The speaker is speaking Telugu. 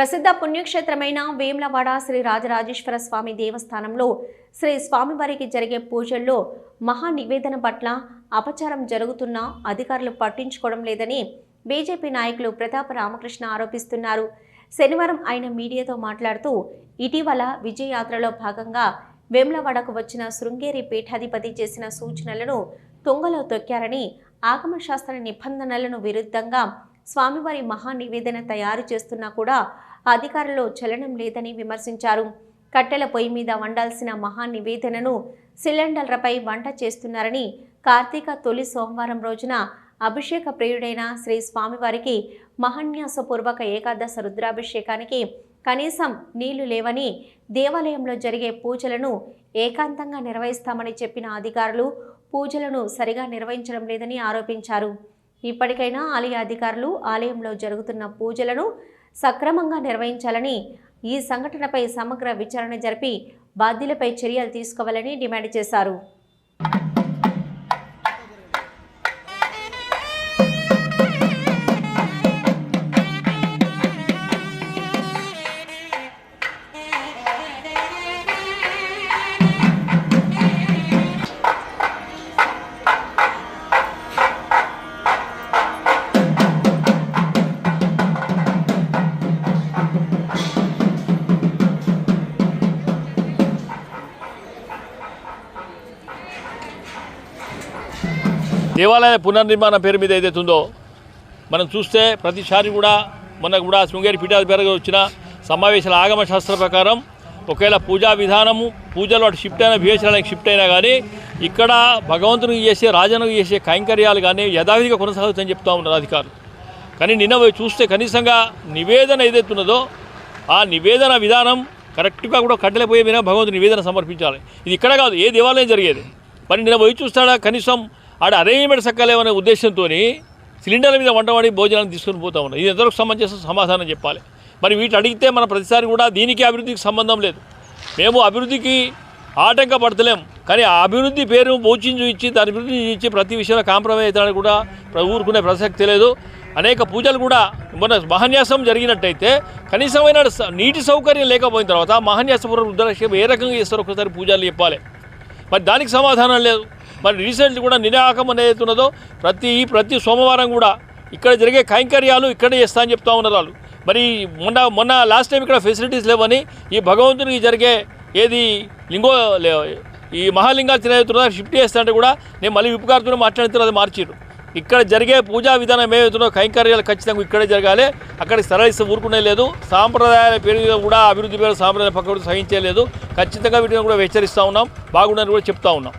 ప్రసిద్ధ పుణ్యక్షేత్రమైన వేములవాడ శ్రీ రాజరాజేశ్వర స్వామి దేవస్థానంలో శ్రీ స్వామివారికి జరిగే పూజల్లో మహా నివేదన పట్ల అపచారం జరుగుతున్నా అధికారులు పట్టించుకోవడం లేదని బీజేపీ నాయకులు ప్రతాప రామకృష్ణ ఆరోపిస్తున్నారు. శనివారం ఆయన మీడియాతో మాట్లాడుతూ ఇటీవల విజయయాత్రలో భాగంగా వేములవాడకు వచ్చిన శృంగేరి పీఠాధిపతి చేసిన సూచనలను తుంగలో తొక్కారని ఆగమశాస్త్ర నిబంధనలను విరుద్ధంగా స్వామివారి మహా నివేదన తయారు చేస్తున్నా కూడా అధికారులు చలనం లేదని విమర్శించారు. కట్టెల పొయ్యి మీద వండాల్సిన మహా నివేదనను సిలిండర్లపై వంట చేస్తున్నారని కార్తీక తొలి సోమవారం రోజున అభిషేక ప్రియుడైన శ్రీ స్వామివారికి మహాన్యాసపూర్వక ఏకాదశ రుద్రాభిషేకానికి కనీసం నీళ్ళు లేవని దేవాలయంలో జరిగే పూజలను ఏకాంతంగా నిర్వహిస్తామని చెప్పిన అధికారులు పూజలను సరిగా నిర్వహించడం లేదని ఆరోపించారు. ఇప్పటికైనా ఆలయ అధికారులు ఆలయంలో జరుగుతున్న పూజలను సక్రమంగా నిర్వహించాలని ఈ సంఘటనపై సమగ్ర విచారణ జరిపి బాధ్యులపై చర్యలు తీసుకోవాలని డిమాండ్ చేశారు. దేవాలయ పునర్నిర్మాణ పేరు మీద ఏదైతే ఉందో మనం చూస్తే ప్రతిసారి కూడా మనకు కూడా శృంగేరి పీఠాధిపతిగా వచ్చిన సమావేశాల ఆగమ శాస్త్ర ప్రకారం ఒకవేళ పూజా విధానము పూజలు అటు షిఫ్ట్ అయినా వివేచనలకు షిఫ్ట్ అయినా కానీ ఇక్కడ భగవంతునికి చేసే రాజనకు చేసే కైంకర్యాలు కానీ యథావిధిగా కొనసాగుతుందని చెప్తా ఉన్నారు అధికారులు. కానీ నిన్న పోయి చూస్తే కనీసంగా నివేదన ఏదైతే ఉన్నదో ఆ నివేదన విధానం కరెక్ట్గా కూడా కట్టెల పోయే మీద భగవంతుని నివేదన సమర్పించాలి. ఇది ఇక్కడ కాదు ఏ దేవాలయం జరిగేది? మరి నిన్న పోయి చూస్తాడా కనీసం ఆడ అరేంజ్మెంట్ సక్కలేమనే ఉద్దేశంతో సిలిండర్ల మీద వంటవాడి భోజనాన్ని తీసుకొని పోతా ఉన్నాం ఇది ఎంతవరకు సంబంధించిన సమాధానం చెప్పాలి. మరి వీటి అడిగితే మన ప్రతిసారి కూడా దీనికి అభివృద్ధికి సంబంధం లేదు. మేము అభివృద్ధికి ఆటంక పడతలేం కానీ ఆ అభివృద్ధి పేరు బోచించు ఇచ్చి దాని అభివృద్ధి ఇచ్చి ప్రతి విషయంలో కాంప్రమైజ్ అవుతాడని కూడా ఊరుకునే ప్రసక్తి లేదు. అనేక పూజలు కూడా మొన్న మహాన్యాసం జరిగినట్టయితే కనీసమైన స- నీటి సౌకర్యం లేకపోయిన తర్వాత మహాన్యాసపూర్వ రుద్రాక్షేపం ఏ రకంగా చేస్తారో ఒకసారి పూజలు చెప్పాలి. మరి దానికి సమాధానం లేదు. మరి రీసెంట్ కూడా నినాకం అనేది ఉన్నదో ప్రతి ప్రతి సోమవారం కూడా ఇక్కడ జరిగే కైంకర్యాలు ఇక్కడే చేస్తా అని చెప్తా ఉన్నారు వాళ్ళు. మరి మొన్న మొన్న లాస్ట్ టైం ఇక్కడ ఫెసిలిటీస్ లేవని ఈ భగవంతునికి జరిగే ఏది లింగో లే- ఈ మహాలింగాలు తినేతున్నా షిఫ్ట్ చేస్తానంటే కూడా నేను మళ్ళీ విప్పుకారుతో మాట్లాడితే అది మార్చిరు ఇక్కడ జరిగే పూజా విధానం ఏమవుతుందో కైంకర్యాలు ఖచ్చితంగా ఇక్కడే జరగాలి. అక్కడికి సరళిస్తే ఊరుకునే లేదు. సాంప్రదాయాల పేరు కూడా అభివృద్ధి పేరు సాంప్రదాయ పక్కన సహించలేదు ఖచ్చితంగా వీటిని కూడా హెచ్చరిస్తూ ఉన్నాం. బాగుండని కూడా చెప్తా ఉన్నాం.